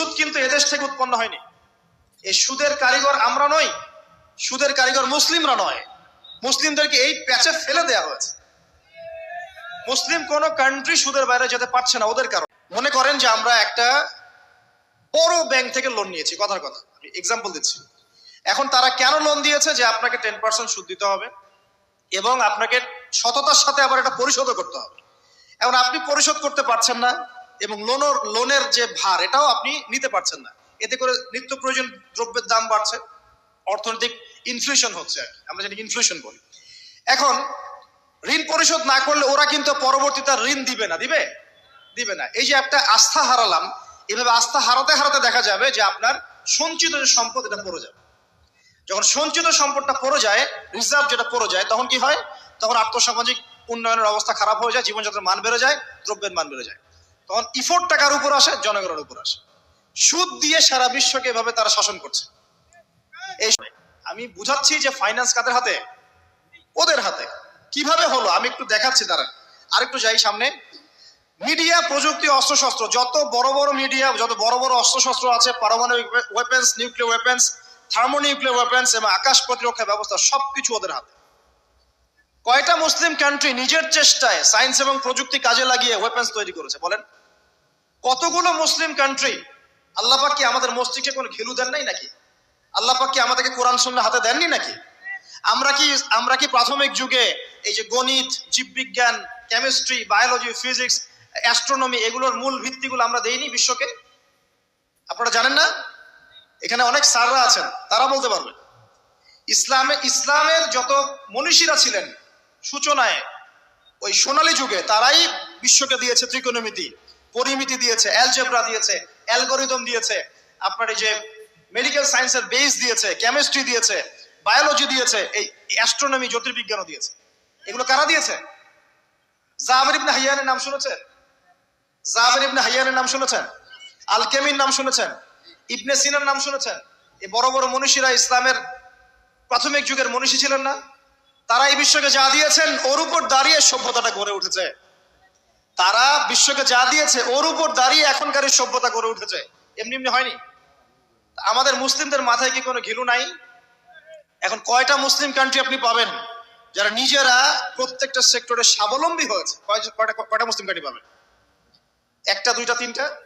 সুদ কিন্তু এদেশ থেকে উৎপন্ন হয়নি। এই সুদের কারিগর আমরা নই, সুদের কারিগর মুসলিমরা নয়। মুসলিমদেরকে এই প্যাচে ফেলে দেওয়া হয়েছে। মুসলিম কোন কান্ট্রি সুদের বাইরে যেতে পারছে না, ওদের কারণে। মনে করেন যে আমরা একটা বড় ব্যাংক থেকে লোন নিয়েছি, কথার কথা। আমি এক্সাম্পল দিচ্ছি। এখন তারা কেন লোন দিয়েছে যে আপনাকে টেন পার্সেন্ট সুদ দিতে হবে এবং আপনাকে সততার সাথে আবার এটা পরিশোধও করতে হবে। এখন আপনি পরিশোধ করতে পারছেন না এবং লোনের লোনের যে ভার, এটাও আপনি নিতে পারছেন না। এতে করে নিত্য প্রয়োজন দ্রব্যের দাম বাড়ছে, অর্থনৈতিক ইনফ্লেশন হচ্ছে আর। আমরা যেটা ইনফ্লেশন বলি। এখন, ঋণ পরিশোধ না করলে ওরা কিন্তু পরবর্তীতে ঋণ দিবে না, দিবে? দিবে না। এই যে একটা আস্থা হারালাম, এভাবে আস্থা হারাতে হারাতে দেখা যাবে যে আপনার সঞ্চিত যে সম্পদ, এটা পড়ে যাবে। যখন সঞ্চিত সম্পদটা পড়ে যায় রিজার্ভ যেটা পড়ে যায়, তখন কি হয়? তখন আর্থসামাজিক উন্নয়নের অবস্থা খারাপ হয়ে যায়, জীবনযাত্রার মান বেড়ে যায়, দ্রব্যের মান বেড়ে যায়। তখন ইফোর্ট টাকার উপর আসে, জনগণের উপর আসে। সুদ দিয়ে সারা বিশ্বকে এভাবে তারা শাসন করছে। এই আমি বুঝাচ্ছি যে ফাইন্যান্স কাদের হাতে? ওদের হাতে। কীভাবে হলো? আমি একটু দেখাচ্ছি তারা আরেকটু যাই সামনে। মিডিয়া প্রযুক্তি, অস্ত্রশস্ত্র। যত বড় বড় মিডিয়া যত বড় বড় অস্ত্রশস্ত্র আছে, পারমাণবিক weapons nuclear weapons thermonuclear weapons এবং আকাশ প্রতিরক্ষা ব্যবস্থা, সবকিছু ওদের হাতে। কয়টা মুসলিম কান্ট্রি নিজের চেষ্টায় সায়েন্স এবং প্রযুক্তি কাজে লাগিয়ে ওয়েপেন্স তৈরি করেছে? বলেন। কতগুলো মুসলিম কান্ট্রি আল্লাপাক কি আমাদের মস্তিষ্কে কোনো ঘিলু দেন নাই নাকি? আল্লাপাক কি আমাদেরকে কোরআন শুনলে হাতে দেননি নাকি? আমরা কি আমরা কি প্রাথমিক যুগে এই যে গণিত, জীববিজ্ঞান কেমিস্ট্রি বায়োলজি ফিজিক্স অ্যাস্ট্রোনমি এগুলোর মূল ভিত্তিগুলো আমরা দেইনি বিশ্বকে? আপনারা জানেন না? এখানে অনেক স্যাররা আছেন, তারা বলতে পারবেন ইসলামে, ইসলামের যত মনীষীরা ছিলেন, সূচনায়, ওই সোনালী যুগে তারাই বিশ্বকে দিয়েছে ত্রিকোণমিতি। পরিমিতি দিয়েছে অ্যালজেব্রা দিয়েছে অ্যালগোরিদম দিয়েছে, আপনার এই যে মেডিকেল সায়েন্সের বেস দিয়েছে কেমিস্ট্রি দিয়েছে বায়োলজি দিয়েছে, এই অ্যাস্ট্রোনমি জ্যোতির্বিজ্ঞানও দিয়েছে। এগুলো কারা দিয়েছে? জাবের ইবনে হাইয়ানের নাম শুনেছেন? জাবের ইবনে হাইয়ানের নাম শুনেছেন? আলকেমির নাম শুনেছেন? ইবনে সিনার নাম শুনেছেন? এই বড় বড় মনীষীরা ইসলামের প্রাথমিক যুগের মনীষী ছিলেন না। তারা এই বিশ্বকে যা দিয়েছেন, ওর উপর দাঁড়িয়ে সভ্যতাটা গড়ে উঠেছে। তারা বিশ্বকে যা দিয়েছে, ওর উপর দাঁড়িয়ে এখনকার সভ্যতা গড়ে উঠেছে। এমনি এমনি হয়নি। আমাদের মুসলিমদের মাথায় কি কোনো ঘিলু নাই? এখন কয়টা মুসলিম কান্ট্রি আপনি পাবেন যারা নিজেরা প্রত্যেকটা সেক্টরে স্বাবলম্বী হয়েছে? কয়- কয়টা মুসলিম কান্ট্রি পাবেন? একটা, দুইটা, তিনটা?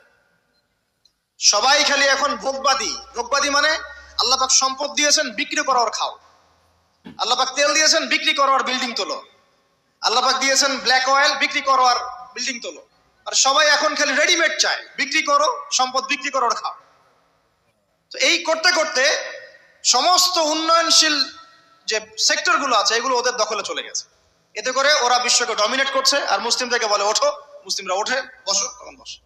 সবাই খালি এখন ভোগবাদী। ভোগবাদী মানে আল্লাপাক সম্পদ দিয়েছেন, বিক্রি করো আর খাও। আল্লাপাক তেল দিয়েছেন, বিক্রি করো আর বিল্ডিং তোলো। আল্লাপাক দিয়েছেন ব্ল্যাক অয়েল বিক্রি করো আর বিল্ডিং তোলো। আর সবাই এখন খালি রেডিমেড চায়, বিক্রি করো, সম্পদ বিক্রি করো আর খাও। তো এই করতে করতে সমস্ত উন্নয়নশীল যে সেক্টরগুলো আছে, এগুলো ওদের দখলে চলে গেছে। এতে করে ওরা বিশ্বকে ডমিনেট করছে, আর মুসলিমদেরকে বলে, ওঠো, মুসলিমরা ওঠে, বসো, তখন বসো।